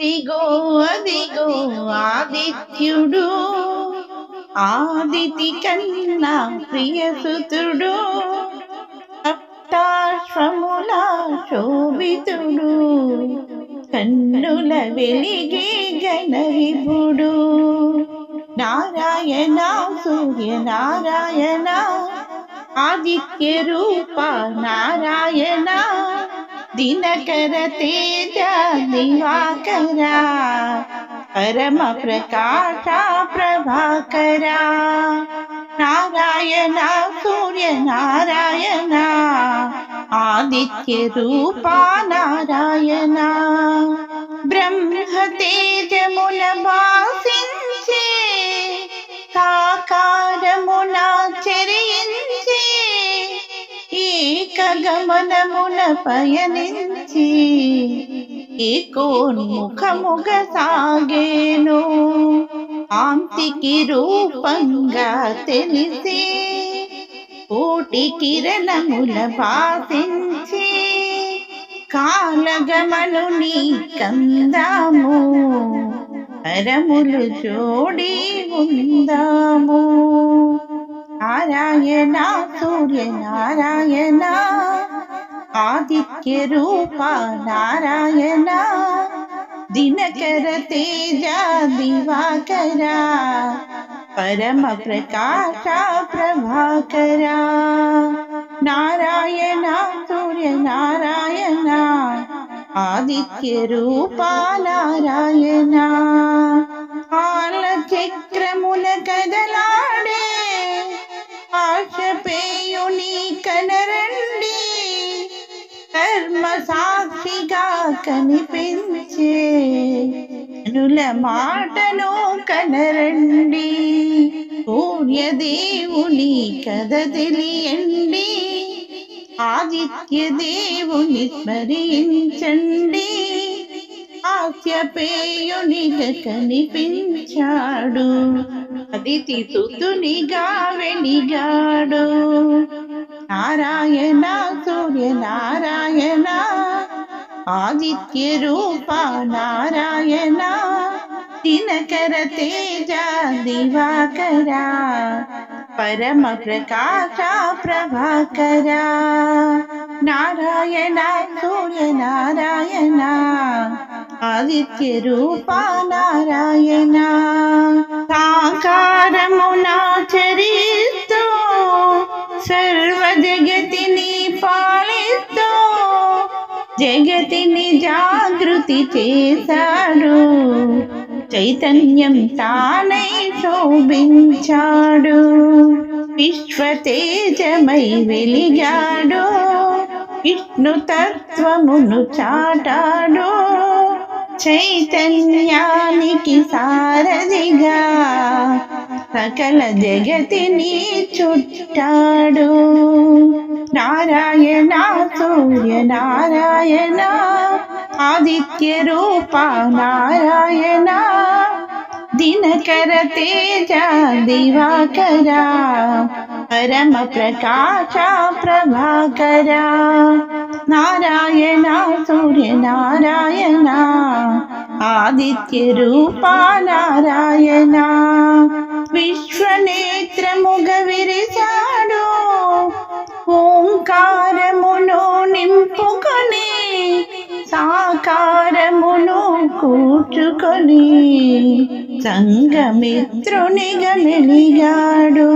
అదిగో అదిగో ఆదిత్యుడు ఆదితి కన్నా ప్రియసుతుడు సప్తాశ్వముల శోభితుడు కన్నుల వెలిగే గణవిభుడు నారాయణ సూర్య నారాయణ ఆదిత్య రూప నారాయణ దినకర తేజ దివాకర పరమ ప్రకాశ ప్రభాకర నారాయణ సూర్య నారాయణ ఆదిత్య రూప నారాయణ బ్రహ్మ తేజముల భాసించే గమనమున పయనించి ఏకోన్ముఖముగ సాగేను. ఆంతికి రూపంగా తెలిసి కోటి కిరణముల భాసించి కాలగమను నీ కందాము. పరములు జోడి ఉందాము. నారాయణ సూర్య నారాయణ ఆదిత్య రూప నారాయణ దినకర తేజ దివాకర పరమ ప్రకాశ ప్రభాకర. నారాయణ సూర్య నారాయణ ఆదిత్య రూప నారాయణ. ఆల చక్రముల కదలాడే ఆశపేయుని కనరండి కర్మ సాక్షిగా కనిపించే అనుల మాటను కనరండి సూర్యదేవుని కథ తెలియండి ఆదిత్య దేవుని స్మరించండి హాస్యపేయునిగా కనిపించాడు అదితి తుతునిగా వెలిగాడు నారాయణ సూర్య నారాయణ ఆదిత్య రూప నారాయణ దినకర తేజ దివాకర పరమ ప్రకాశ ప్రభాకర. నారాయణ సూర్య నారాయణ ఆదిత్య రూప నారాయణ సాకారమునాచరిస్తూ సర్వ జగతిని పాలిస్తో జగతిని జాగృతి చేశాడు. చైతన్యం తానై శోభించాడు. విశ్వతేజమై వెలిగాడు. విష్ణు తత్వమును చాటాడు. చైతన్యానికి సారథిగా సకల జగతిని చుట్టాడు. నారాయణ సూర్య నారాయణ ఆదిత్య రూప నారాయణ దినకర తేజ దివాకర పరమ ప్రకాశ ప్రభాకర. నారాయణ సూర్య నారాయణ ఆదిత్య రూప నారాయణ విశ్వనేత్రముగ విరిచాడు ఓంకారమును నింపుకొని సాకారమును కూర్చుకొని సంగమిత్రునిగా మెలిగాడు.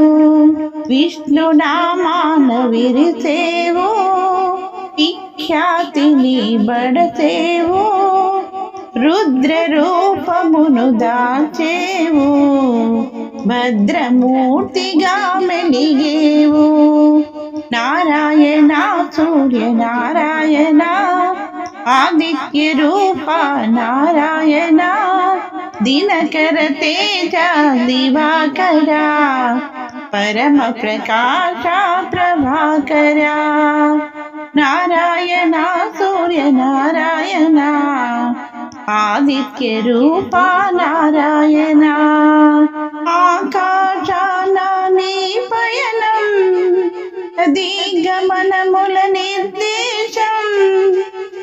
విష్ణు నామాన విరిసేవు ఖ్యాతిని బడతేవో రుద్ర రూపమును దాచేవు భద్రమూర్తిగా మెలిగేవు. నారాయణ సూర్య నారాయణ ఆదిత్య రూప నారాయణ దినకర తేజ దివాకర పరమ ప్రకాశ ప్రభాకర. నారాయణ సూర్య నారాయణ ఆదిత్య రూప నారాయణ ఆకాశాన నీ పయనం దిగమనముల నిర్దేశం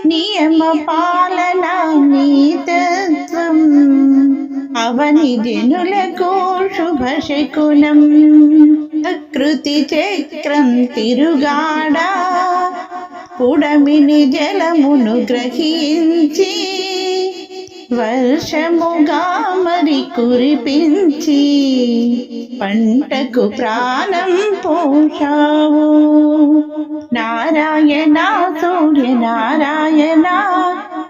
నియమ పాలన నీతత్వం అవని జనులకు శుభశకునం కృతి చక్రం తిరుగాడా. పుడమిని జలమును గ్రహించి వర్షముగా మరి కురిపించి పంటకు ప్రాణం పోషావు నారాయణ సూర్య నారాయణ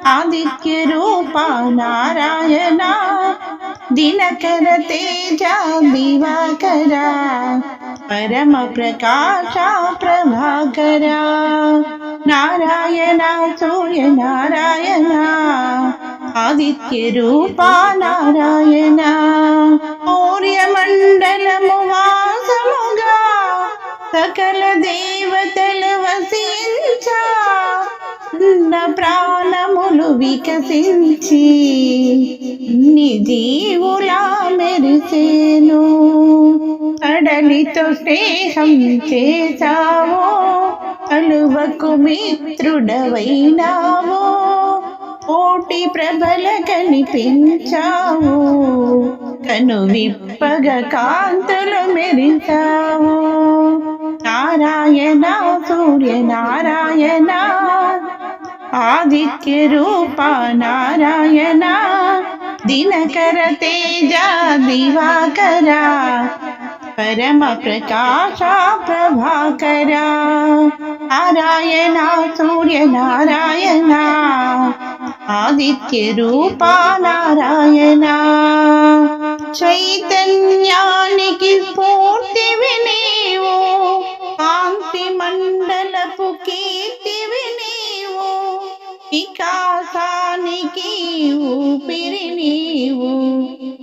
ఆదిత్య రూప నారాయణ దినకర తేజ దివాకర పరమ ప్రకాశ ప్రభాకర నారాయణ సూర్య నారాయణ ఆదిత్య రూప నారాయణ సూర్యమండలము వాసముగా ప్రాణములు వికసించి నిజీవులా మెరిసేను. అడలితో స్నేహం చేశావో కలువకు మిత్రుడవైనావో కోటి ప్రభల కనిపించావు కను విప్పగ కాంతులు మెరిసావు నారాయణ సూర్య నారాయణ ఆదిత్య రూప నారాయణ దినకర తేజ దివాకర పరమ ప్రకాశ ప్రభాకర. నారాయణ సూర్య నారాయణ ఆదిత్య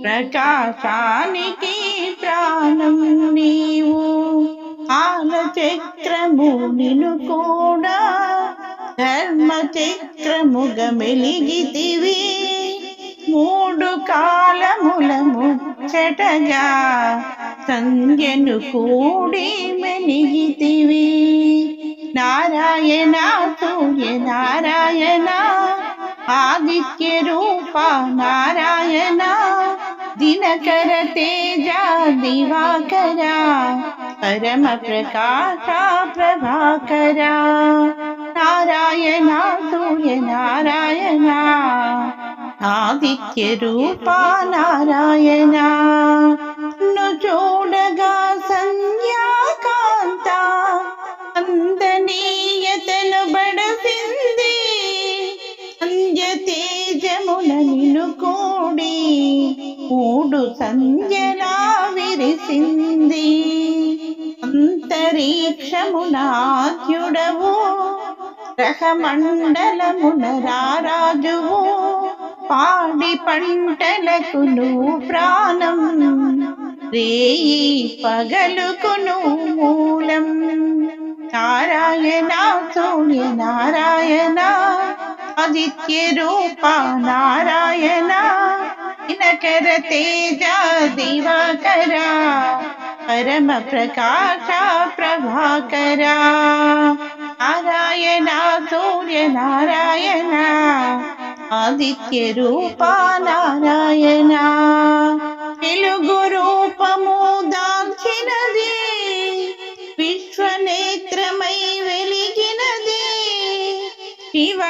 ప్రకాశానికి ప్రాణం నీవు. ఆలచక్రము నిను కూడా. ధర్మ చక్రముగ మెలిగితివి మూడు కాలముల ముచ్చటగా సంధ్యను కూడి మెలిగితివి. నారాయణ సూర్య నారాయణ. ఆదిత్య రూప నారాయణ. దినకర తేజ దివాకర పరమ ప్రకాశ ప్రభాకర నారాయణ సూర్య నారాయణ ఆదిత్య రూప నారాయణ ను చూడగా సంధ్యాకాంత అందనీయతను బడసింది సంధ్య తేజమున నిన్ను కూడి విరిసింది. అంతరిక్షమునాద్యుడవు గ్రహమండలమున రారాజువు. పాడి పంటలకు నువ్వు ప్రాణం. రేయి పగలుకును మూలం. నారాయణ సూర్య నారాయణ ఆదిత్య రూప నారాయణ దినకర తేజ దివాకర పరమ ప్రకాశ ప్రభాకర. నారాయణ సూర్య నారాయణ ఆదిత్య రూప నారాయణ. తెలుగు రూపము దాల్చినది.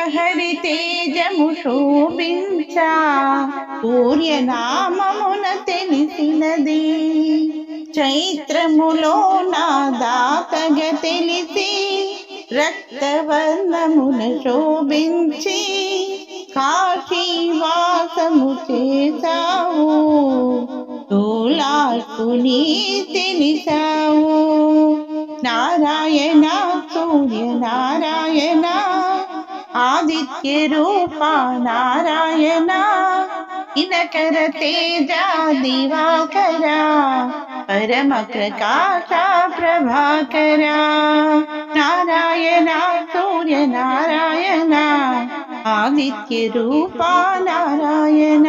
హరి తేజము శోభించా. సూర్యనామమున తెలిసినది చైత్రములో నా దాతగ తెలిసి రక్తవర్ణమున శోభించి కాశీవాసము చేశావు. తోలాకుని తెలిసావు. నారాయణ సూర్య నారాయణ ఆదిత్య రూప నారాయణ ఇనకర తేజ దివాకర పరమ ప్రకాశ ప్రభాకర. నారాయణ సూర్య నారాయణ ఆదిత్య రూప నారాయణ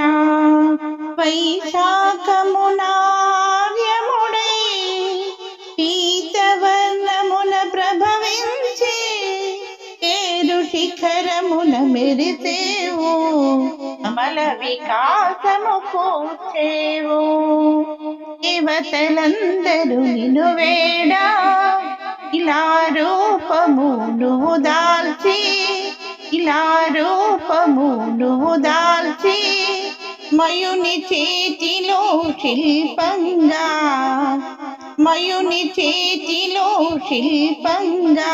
వైశాఖమునార్యముడై పీతవర్ణమున ప్రభవించి మెరిసేవు అమల వికాసము కూర్చేవు. దేవతలందరూ నిను వేడా ఇలా రూపము నువ్వు దాల్చి ఇలా రూపము నువ్వు దాల్చి మయుని చేతిలో శిల్పంగా మయుని చేతిలో శిల్పంగా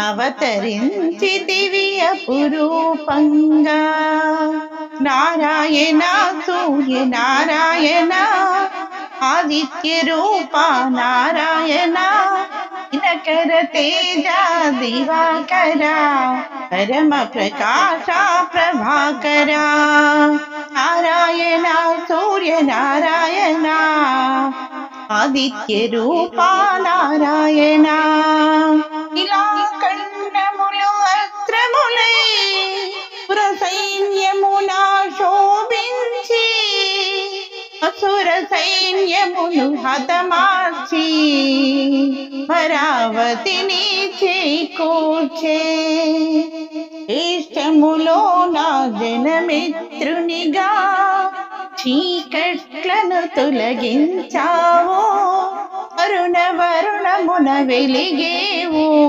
అవతరించి దివ్య పురూపంగా నారాయణ సూర్య నారాయణ ఆదిత్య రూప నారాయణ దినకర తేజ దివాకర పరమ ప్రకాశ ప్రభాకర. నారాయణ సూర్య నారాయణ ఆదిత్య రూప నారాయణ. ఇలా సుర సైన్యమును హతమార్చి పరావతిని చేకూర్చే. ఇష్టములో నా జనమిత్రునిగా చీకట్లను తొలగించావో. అరుణ వరుణమున వెలిగేవు.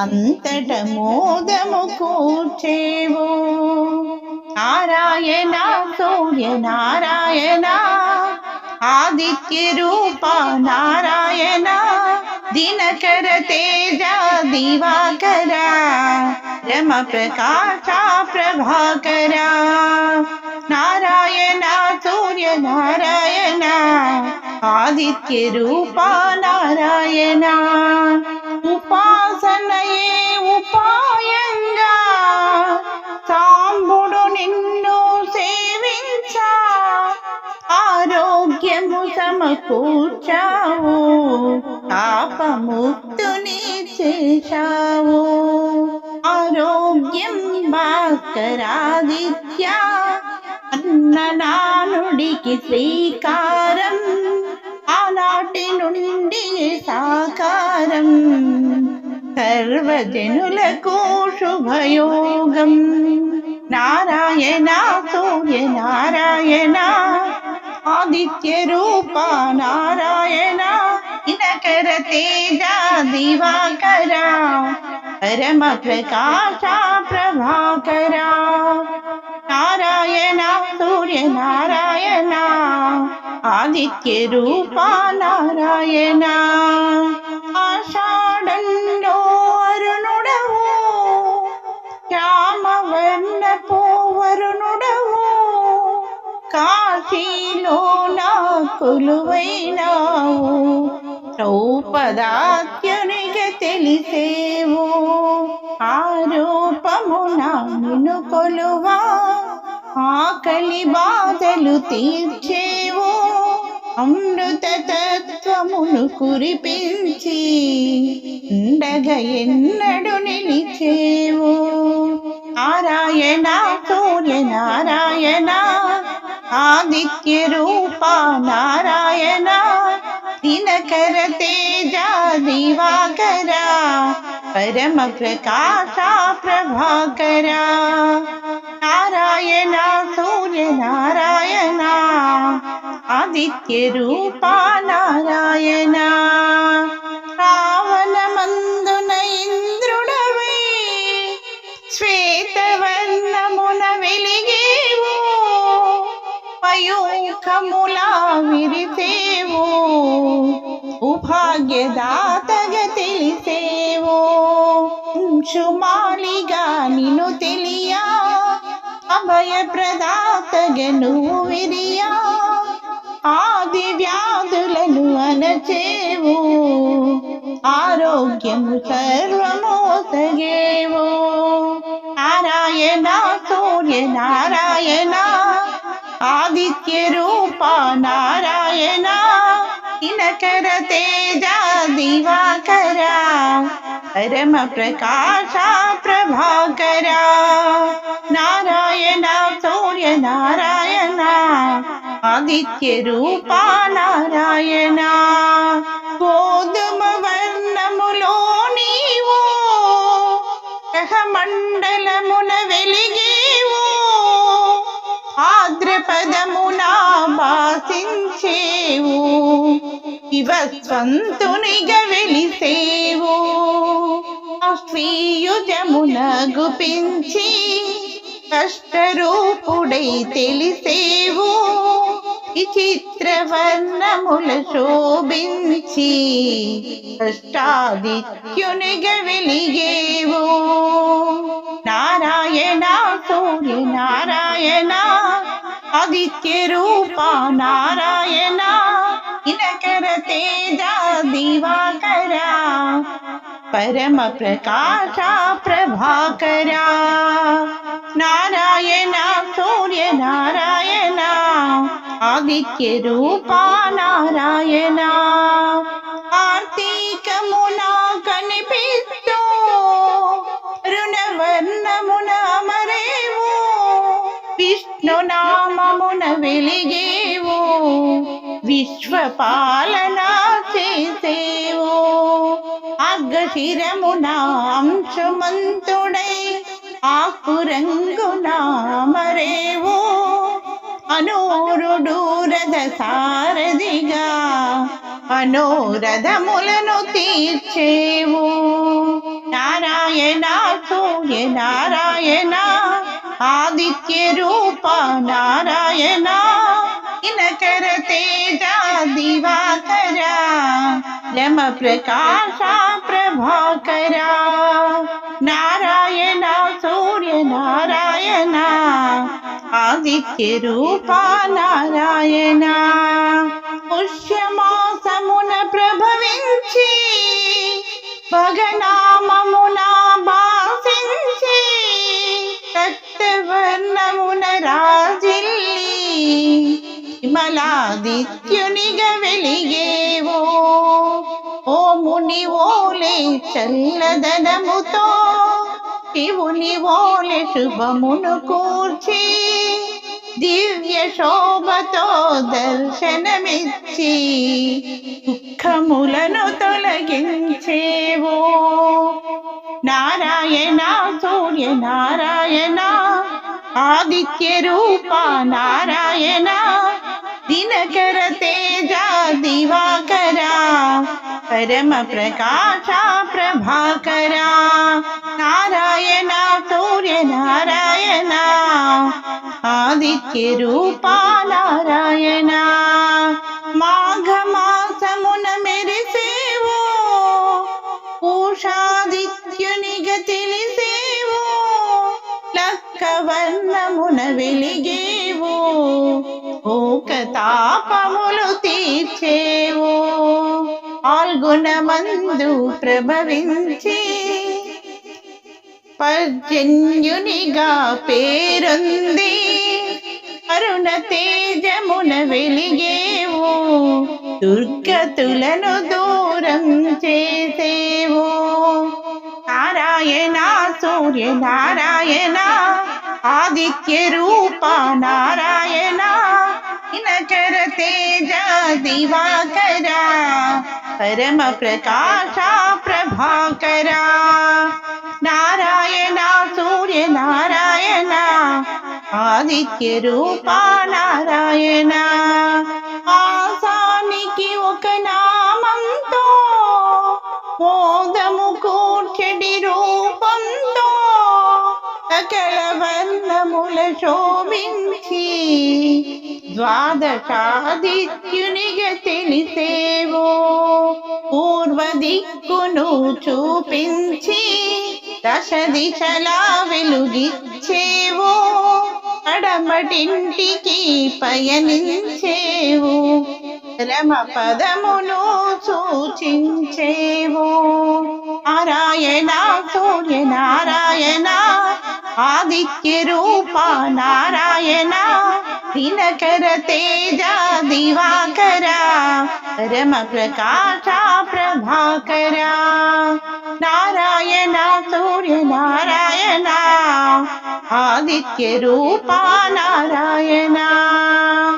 అంతట మోదము కూర్చేవు. నారాయణ సూర్య నారాయణ ఆదిత్య రూప నారాయణ దినకర తేజ దివాకర రమ ప్రకాశ ప్రభాకర. నారాయణ ఆదిత్య రూప నారాయణ. ఉపాసనయే ఉపాయంగా సాంబుడు నిన్ను సేవించ ఆరోగ్యము సమకూర్చావు పాపముక్తుని చేశావు. ఆరోగ్యం భాస్కరాదిత్య అన్ననానుడికి శ్రీకారం. ఆనాటి నుండి సాకారం. సర్వజనులకు శుభయోగం. నారాయణ సూర్య నారాయణ ఆదిత్య రూప నారాయణ ఇనకర తేజ దివాకర పరమ ప్రకాశ ప్రభాకర నారాయణ సూర్య నారాయణ ఆదిత్య రూప నారాయణ ఆషాఢంలో అరుణుడవు శ్యామవర్ణపు పోవరుణుడవు కాశీలో నా కొలువైనావు రూపదాత్యునికి తెలిసేవు. ఆ రూపమున నిన్ను కొలువా. ఆకలి బాధలు తీర్చేవు. అమృత తత్వమును కురిపించి ఉండగ ఎన్నడు నిలిచేవు. నారాయణ సూర్య నారాయణ ఆదిత్య రూప నారాయణ దినకర తేజ దివాకర పరమ ప్రకాశ ప్రభాకర నారాయణ సూర్య నారాయణ ఆదిత్య రూప నారాయణ రావణ మందున ఇంద్రుడవై శ్వేతవర్ణమున వెలిగేవు పయూఖముల విరిసేవు ఉభాగ్యదాతగ తెలిసేవో శుమాలిగా నిన్ను తెలియా. అభయ ప్రదాతగ నువ్వు విరియా. ఆది వ్యాధులను అనచేవు ఆరోగ్యము సర్వము సగేవు నారాయణ సూర్య నారాయణ. ఆదిత్య రూప నారాయణ. దినకర తేజ దివాకర పరమ ప్రకాశ ప్రభాకర నారాయణ సూర్య నారాయణ ఆదిత్య రూప నారాయణ గోధుమ వర్ణములో నీవు గ్రహమండలమున వెలిగేవు పదమునా భాసించేవు శివస్వంతునిగా వెలిసేవు. ఆ శ్రీయుజమున గుపించి కష్టరూపుడై తెలిసేవు. విచిత్ర వర్ణముల శోభించి కష్టాదిత్యునిగా వెలిగేవు. నారాయణ సూర్య నారాయణ ఆదిత్య రూప నారాయణ ఇనకర తేజ దివాకర పరమ ప్రకాశ ప్రభాకర నారాయణ సూర్య నారాయణ ఆదిత్య రూప నారాయణ కార్తీకమున కనిపిస్తూ విష్ణు నామమున వెలిగేవు విశ్వపాలన చేసేవు. అగ్రశిరమున అంశమంతుడై ఆకురంగున మరేవు అనూరుడు రథ సారథిగా మనోరథములను తీర్చేవు. నారాయణ సూర్య నారాయణ ఆదిత్య రూప నారాయణ ఇనకర తేజ దివాకర లమ ప్రకాశ ప్రభాకర నారాయణ సూర్య నారాయణ ఆదిత్య రూప నారాయణ పుష్యమాసమున ప్రభవించి భగనామమున రక్తవర్ణమున రాజిల్లి విమలాదిత్యునిగా వెలిగేవో. ఓ ముని ఓలే చల్లదనముతో శివుని ఓలే శుభమును కూర్చి దివ్య శోభతో దర్శనమిచ్చి దుఃఖములను తొలగించేవో. నారాయణ సూర్య నారాయణ ఆదిత్య రూప నారాయణ దినకర తేజ దివాకర పరమ ప్రకాశ ప్రభాకర నారాయణ సూర్య నారాయణ ఆదిత్య రూప నారాయణ మాఘమాసమున మెరిసేవో పూషాదిత్యునిగా తెలిసేవో కవర్ణమున వర్ణమున ఓక తాపములు తీర్చేవు. ఆల్గుణమందు ప్రభవించి పర్జన్యునిగా పేరుంది అరుణ తేజమున వెలిగేవు. దుర్గతులను దూరం చేసేవు. నారాయణ సూర్య నారాయణ ఆదిత్య రూప నారాయణ ఇనకర తేజ దివాకర పరమ ప్రకాశ ప్రభాకర. నారాయణ సూర్య నారాయణ ఆదిత్య రూప నారాయణ ఆసానికి ఒక నామంతో మోదము కూర్చడి రూపంతో వర్ణముల శోభించి ద్వాదశాదిత్యునిగ తెలిసేవో. పూర్వ దిక్కును చూపించి దశ దిశలా వెలుగిచ్చేవో. అడమటింటికి పయనించేవు. రమ పదమును సూచించేవో. నారాయణ సూర్య నారాయణ ఆదిత్య రూప నారాయణ దినకర తేజ దివాకర రమ ప్రకాశ ప్రభాకర. నారాయణ సూర్య నారాయణ ఆదిత్య రూప నారాయణ.